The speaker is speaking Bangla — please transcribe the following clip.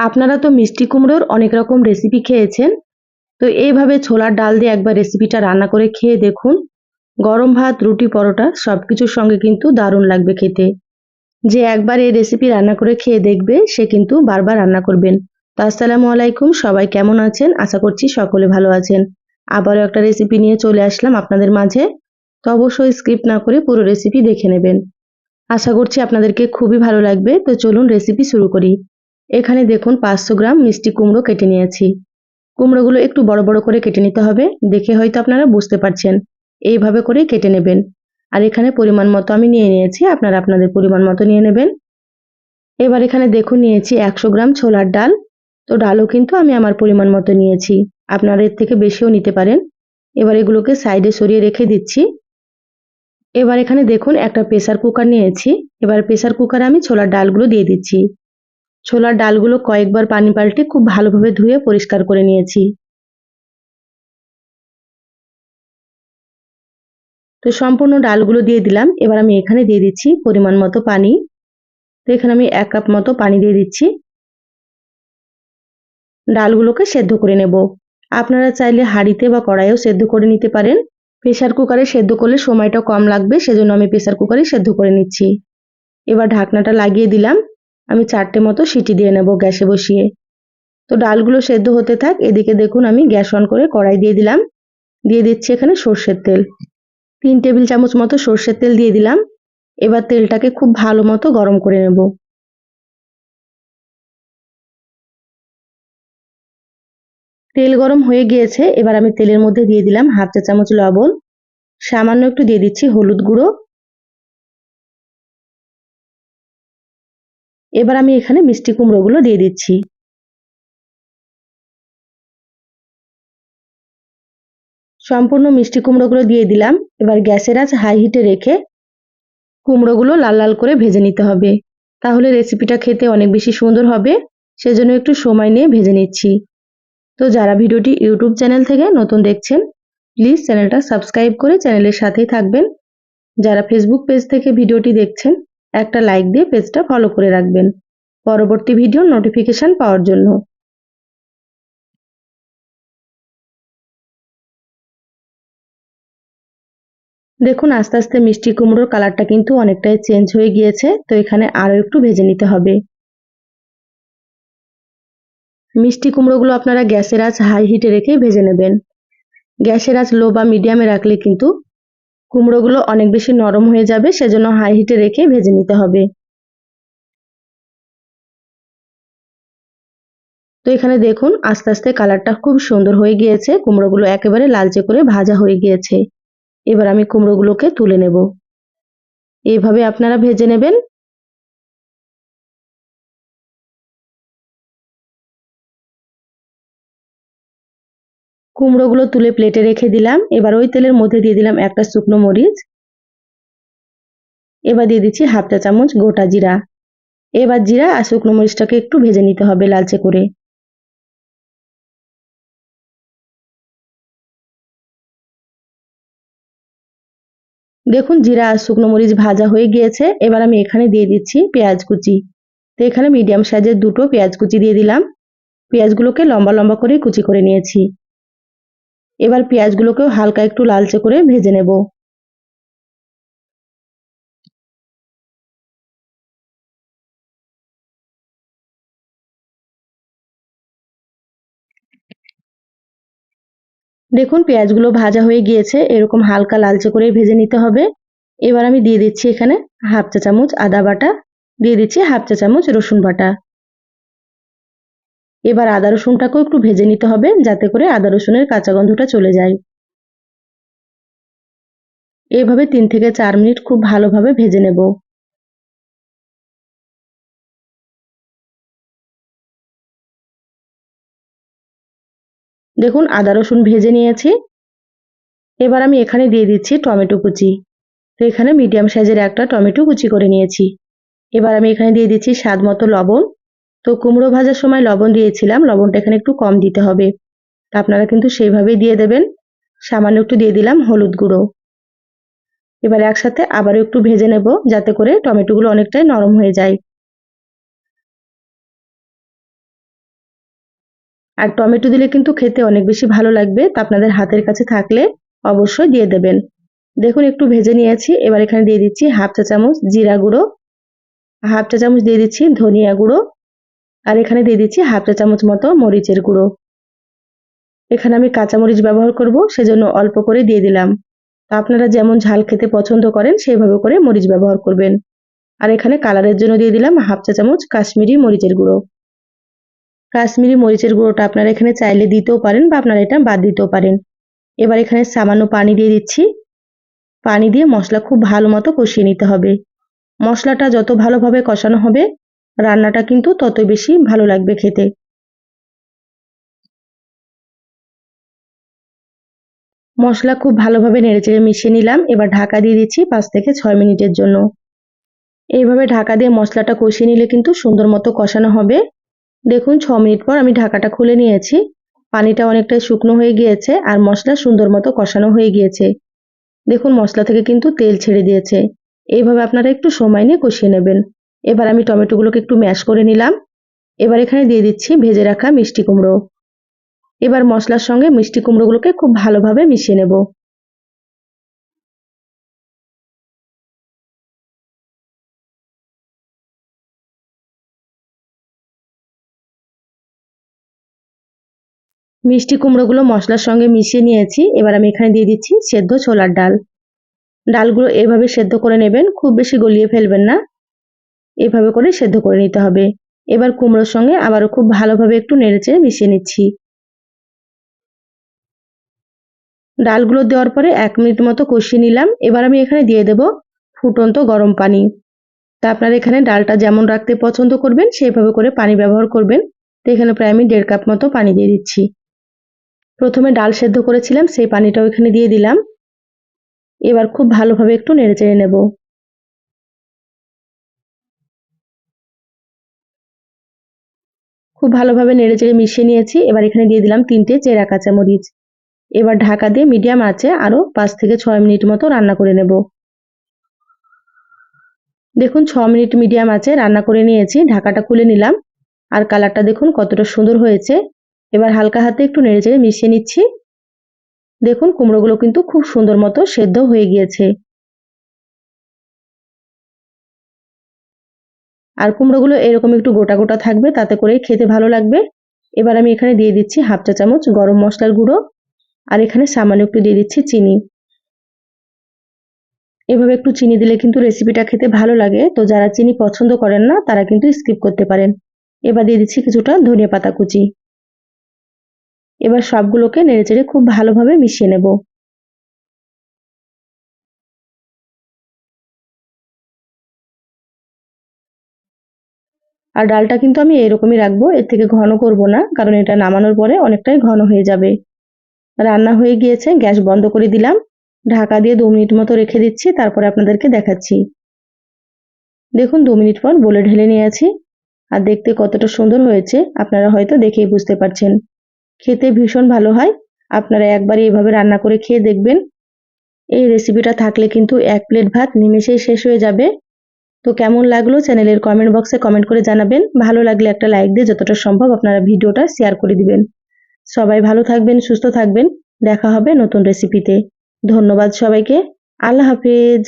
আপনারা তো মিষ্টি কুমড়োর অনেক রকম রেসিপি খেয়েছেন। তো এইভাবে ছোলার ডাল দিয়ে একবার রেসিপিটা রান্না করে খেয়ে দেখুন। গরম ভাত, রুটি, পরোটা সব কিছুর সঙ্গে কিন্তু দারুণ লাগবে খেতে। যে একবার এই রেসিপি রান্না করে খেয়ে দেখবে, সে কিন্তু বারবার রান্না করবেন। তো আসসালামু আলাইকুম, সবাই কেমন আছেন? আশা করছি সকলে ভালো আছেন। আবারও একটা রেসিপি নিয়ে চলে আসলাম আপনাদের মাঝে। তো অবশ্যই স্ক্রিপ্ট না করে পুরো রেসিপি দেখে নেবেন। আশা করছি আপনাদেরকে খুবই ভালো লাগবে। তো চলুন রেসিপি শুরু করি। এখানে দেখুন পাঁচশো গ্রাম মিষ্টি কুমড়ো কেটে নিয়েছি। কুমড়োগুলো একটু বড় বড় করে কেটে নিতে হবে, দেখে হয়তো আপনারা বুঝতে পারছেন। এইভাবে করেই কেটে নেবেন। আর এখানে পরিমাণ মতো আমি নিয়ে নিয়েছি, আপনারা আপনাদের পরিমাণ মতো নিয়ে নেবেন। এবার এখানে দেখুন নিয়েছি একশো গ্রাম ছোলার ডাল। তো ডালও কিন্তু আমি আমার পরিমাণ মতো নিয়েছি, আপনারা এর থেকে বেশিও নিতে পারেন। এবার এগুলোকে সাইডে সরিয়ে রেখে দিচ্ছি। এবার এখানে দেখুন একটা প্রেসার কুকার নিয়েছি। এবার প্রেসার কুকারে আমি ছোলার ডালগুলো দিয়ে দিচ্ছি। ছোলার ডালগুলো কয়েকবার পানি পাল্টে খুব ভালোভাবে ধুয়ে পরিষ্কার করে নিয়েছি। তো সম্পূর্ণ ডালগুলো দিয়ে দিলাম। এবার আমি এখানে দিয়ে দিচ্ছি পরিমাণ মতো পানি। তো এখানে আমি এক কাপ মতো পানি দিয়ে দিচ্ছি। ডালগুলোকে সেদ্ধ করে নেব। আপনারা চাইলে হাঁড়িতে বা কড়াইও সেদ্ধ করে নিতে পারেন। প্রেসার কুকারে সেদ্ধ করলে সময়টা কম লাগবে, সেজন্য আমি প্রেসার কুকারে সেদ্ধ করে নিচ্ছি। এবার ঢাকনাটা লাগিয়ে দিলাম। আমি চারটে মতো সিটি দিয়ে নেব গ্যাসে বসিয়ে। তো ডালগুলো সেদ্ধ হতে থাক, এদিকে দেখুন আমি গ্যাস অন করে কড়াই দিয়ে দিলাম। দিয়ে দিচ্ছি এখানে সর্ষের তেল। তিন টেবিল চামচ মতো সর্ষের তেল দিয়ে দিলাম। এবার তেলটাকে খুব ভালো মতো গরম করে নেব। তেল গরম হয়ে গিয়েছে, এবার আমি তেলের মধ্যে দিয়ে দিলাম হাফ চা চামচ লবণ। সামান্য একটু দিয়ে দিচ্ছি হলুদ গুঁড়ো। এবার আমি এখানে মিষ্টি কুমড়োগুলো দিয়ে দিচ্ছি। সম্পূর্ণ মিষ্টি কুমড়োগুলো দিয়ে দিলাম। এবার গ্যাসের আঁচ হাই হিটে রেখে কুমড়োগুলো লাল লাল করে ভেজে নিতে হবে। তাহলে রেসিপিটা খেতে অনেক বেশি সুন্দর হবে। সেজন্য একটু সময় নিয়ে ভেজে নিচ্ছি। তো যারা ভিডিওটি ইউটিউব চ্যানেল থেকে নতুন দেখছেন প্লিজ চ্যানেলটা সাবস্ক্রাইব করে চ্যানেলের সাথেই থাকবেন। যারা ফেসবুক পেজ থেকে ভিডিওটি দেখছেন একটা লাইক দিয়ে পেজটা ফলো করে রাখবেন। পরবর্তী ভিডিওর নোটিফিকেশান পাওয়ার জন্য। দেখুন, আস্তে আস্তে মিষ্টি কুমড়োর কালারটা কিন্তু অনেকটাই চেঞ্জ হয়ে গিয়েছে, তো এখানে আরও একটু ভেজে নিতে হবে। মিষ্টি কুমড়োগুলো আপনারা গ্যাসের আঁচ হাই হিটে রেখে ভেজে নেবেন। গ্যাসের আঁচ লো বা মিডিয়ামে রাখলে কিন্তু কুমড়োগুলো অনেক বেশি নরম হয়ে যাবে, সেজন্য হাই হিটে রেখে ভেজে নিতে হবে। তো এখানে দেখুন, আস্তে আস্তে কালারটা খুব সুন্দর হয়ে গিয়েছে, কুমড়োগুলো একেবারে লালচে করে ভাজা হয়ে গিয়েছে। এবার আমি কুমড়োগুলোকে তুলে নেব। এভাবে আপনারা ভেজে নেবেন কুমড়োগুলো তুলে প্লেটে রেখে দিলাম। এবার ওই তেলের মধ্যে দিয়ে দিলাম একটা শুকনো মরিচ। এবার দিয়ে দিচ্ছি হাফ চা চামচ গোটা জিরা। এবার জিরা আর শুকনো মরিচটাকে একটু ভেজে নিতে হবে লালচে করে। দেখুন জিরা আর শুকনো মরিচ ভাজা হয়ে গিয়েছে। এবার আমি এখানে দিয়ে দিচ্ছি পেঁয়াজ কুচি। তো এখানে মিডিয়াম সাইজের দুটো পেঁয়াজ কুচি দিয়ে দিলাম। পেঁয়াজগুলোকে লম্বা লম্বা করে কুচি করে নিয়েছি। এবার পেঁয়াজগুলোকেও হালকা একটু লালচে করে ভেজে নেব। দেখুন, পেঁয়াজগুলো ভাজা হয়ে গিয়েছে, এরকম হালকা লালচে করে ভেজে নিতে হবে। এবার আমি দিয়ে দিচ্ছি এখানে হাফ চা চামচ আদা বাটা, দিয়ে দিচ্ছি হাফ চা চামচ রসুন বাটা। এবার আদা রসুনটাকেও একটু ভেজে নিতে হবে, যাতে করে আদা রসুনের কাঁচা গন্ধটা চলে যায়। এভাবে তিন থেকে চার মিনিট খুব ভালোভাবে ভেজে নেব। দেখুন, আদা রসুন ভেজে নিয়েছি। এবার আমি এখানে দিয়ে দিচ্ছি টমেটো কুচি। তো এখানে মিডিয়াম সাইজের একটা টমেটো কুচি করে নিয়েছি। এবার আমি এখানে দিয়ে দিচ্ছি স্বাদ মতো লবণ। তো কুমড়ো ভাজার সময় লবণ দিয়েছিলাম, লবণটা এখানে একটু কম দিতে হবে। আপনারা কিন্তু সেইভাবেই দিয়ে দেবেন। সামান্য একটু দিয়ে দিলাম হলুদ গুঁড়ো। এবার একসাথে আবারও একটু ভেজে নেব, যাতে করে টমেটোগুলো অনেকটাই নরম হয়ে যায়। আর টমেটো দিলে কিন্তু খেতে অনেক বেশি ভালো লাগবে, তা আপনাদের হাতের কাছে থাকলে অবশ্যই দিয়ে দেবেন। দেখুন, একটু ভেজে নিয়েছি। এবার এখানে দিয়ে দিচ্ছি হাফ চা চামচ জিরা গুঁড়ো। হাফ চা চামচ দিয়ে দিচ্ছি ধনিয়া গুঁড়ো। আর এখানে দিয়ে দিচ্ছি হাফ চা চামচ মতো মরিচের গুঁড়ো। এখানে আমি কাঁচামরিচ ব্যবহার করব, সেজন্য অল্প করে দিয়ে দিলাম। তা আপনারা যেমন ঝাল খেতে পছন্দ করেন সেইভাবে করে মরিচ ব্যবহার করবেন। আর এখানে কালারের জন্য দিয়ে দিলাম হাফ চা চামচ কাশ্মীরি মরিচের গুঁড়ো। কাশ্মীরি মরিচের গুঁড়োটা আপনারা এখানে চাইলে দিতেও পারেন বা আপনারা এটা বাদ দিতেও পারেন। এবার এখানে সামান্য পানি দিয়ে দিচ্ছি। পানি দিয়ে মশলা খুব ভালো মতো কষিয়ে নিতে হবে। মশলাটা যত ভালোভাবে কষানো হবে রান্নাটা কিন্তু তত বেশি ভালো লাগবে খেতে। মশলা খুব ভালোভাবে নেড়েচেড়ে মিশিয়ে নিলাম, এবার ঢাকা দিয়ে দিচ্ছি পাঁচ থেকে ছয় মিনিটের জন্য। এইভাবে ঢাকা দিয়ে মশলাটা কষিয়ে নিলে কিন্তু সুন্দর মতো কষানো হবে। দেখুন, ছ মিনিট পর আমি ঢাকাটা খুলে নিয়েছি। পানিটা অনেকটাই শুকনো হয়ে গিয়েছে আর মশলা সুন্দর মতো কষানো হয়ে গিয়েছে। দেখুন, মশলা থেকে কিন্তু তেল ছেড়ে দিয়েছে। এইভাবে আপনারা একটু সময় নিয়ে কষিয়ে নেবেন। এবার আমি টমেটোগুলোকে একটু ম্যাশ করে নিলাম। এবার এখানে দিয়ে দিচ্ছি ভেজে রাখা মিষ্টি কুমড়ো। এবার মশলার সঙ্গে মিষ্টি কুমড়োগুলোকে খুব ভালোভাবে মিশিয়ে নেব। মিষ্টি কুমড়োগুলো মশলার সঙ্গে মিশিয়ে নিয়েছি। এবার আমি এখানে দিয়ে দিচ্ছি সেদ্ধ ছোলার ডাল। ডালগুলো এভাবে সেদ্ধ করে নেবেন, খুব বেশি গলিয়ে ফেলবেন না। এভাবে করে সেদ্ধ করে নিতে হবে। এবার কুমড়োর সঙ্গে আবারও খুব ভালোভাবে একটু নেড়েচেড়ে মিশিয়ে নিচ্ছি। ডালগুলো দেওয়ার পরে এক মিনিট মতো কষিয়ে নিলাম। এবার আমি এখানে দিয়ে দেব ফুটন্ত গরম পানি। তা আপনারা এখানে ডালটা যেমন রাখতে পছন্দ করবেন, সেইভাবে করে পানি ব্যবহার করবেন। তো এখানে প্রায় আমি দেড় কাপ মতো পানি দিয়ে দিচ্ছি। প্রথমে ডাল সেদ্ধ করেছিলাম, সেই পানিটাও এখানে দিয়ে দিলাম। এবার খুব ভালোভাবে একটু নেড়ে চেড়ে নেব। খুব ভালোভাবে নেড়ে চেড়ে মিশিয়ে নিয়েছি। এবার এখানে দিয়ে দিলাম তিনটে চেরা কাঁচামরিচ। এবার ঢাকা দিয়ে মিডিয়াম আছে আরও পাঁচ থেকে ছয় মিনিট মতো রান্না করে নেব। দেখুন, ছ মিনিট মিডিয়াম আছে রান্না করে নিয়েছি। ঢাকাটা খুলে নিলাম। আর কালারটা দেখুন কতটা সুন্দর হয়েছে। এবার হালকা হাতে একটু নেড়ে চেড়ে মিশিয়ে নিচ্ছি। দেখুন, কুমড়োগুলো কিন্তু খুব সুন্দর মতো সেদ্ধ হয়ে গিয়েছে। আর কুমড়োগুলো এরকম একটু গোটা গোটা থাকবে, তাতে করে খেতে ভালো লাগবে। এবার আমি এখানে দিয়ে দিচ্ছি হাফ চা চামচ গরম মশলার গুঁড়ো, আর এখানে সামান্য একটু দিয়ে দিচ্ছি চিনি। এভাবে একটু চিনি দিলে কিন্তু রেসিপিটা খেতে ভালো লাগে। তো যারা চিনি পছন্দ করেন না, তারা কিন্তু স্কিপ করতে পারেন। এবার দিয়ে দিচ্ছি কিছুটা ধনিয়া পাতা কুচি। এবার সবগুলোকে নেড়েচেড়ে খুব ভালোভাবে মিশিয়ে নেব। আর ডালটা কিন্তু আমি এরকমই রাখব, এর থেকে ঘন করব না, কারণ এটা নামানোর পরে অনেকটাই ঘন হয়ে যাবে। রান্না হয়ে গিয়েছে, গ্যাস বন্ধ করে দিলাম, ঢাকা দিয়ে দু মিনিট মতো রেখে দিচ্ছি, তারপরে আপনাদেরকে দেখাচ্ছি। দেখুন, দু মিনিট পর বলে ঢেলে নিয়েছি, আর দেখতে কতটা সুন্দর হয়েছে, আপনারা হয়তো দেখেই বুঝতে পারছেন। খেতে ভীষণ ভালো হয়, আপনারা একবার এইভাবে রান্না করে খেয়ে দেখবেন। এই রেসিপিটা থাকলে কিন্তু এক প্লেট ভাত নিমেষেই শেষ হয়ে যাবে। তো কেমন লাগল চ্যানেলের কমেন্ট বক্সে কমেন্ট করে জানাবেন। ভালো লাগলে একটা লাইক দিয়ে যতটা সম্ভব আপনারা ভিডিওটা শেয়ার করে দিবেন। সবাই ভালো থাকবেন, সুস্থ থাকবেন। দেখা হবে নতুন রেসিপিতে ধন্যবাদ সবাইকে। আল্লাহ হাফিজ।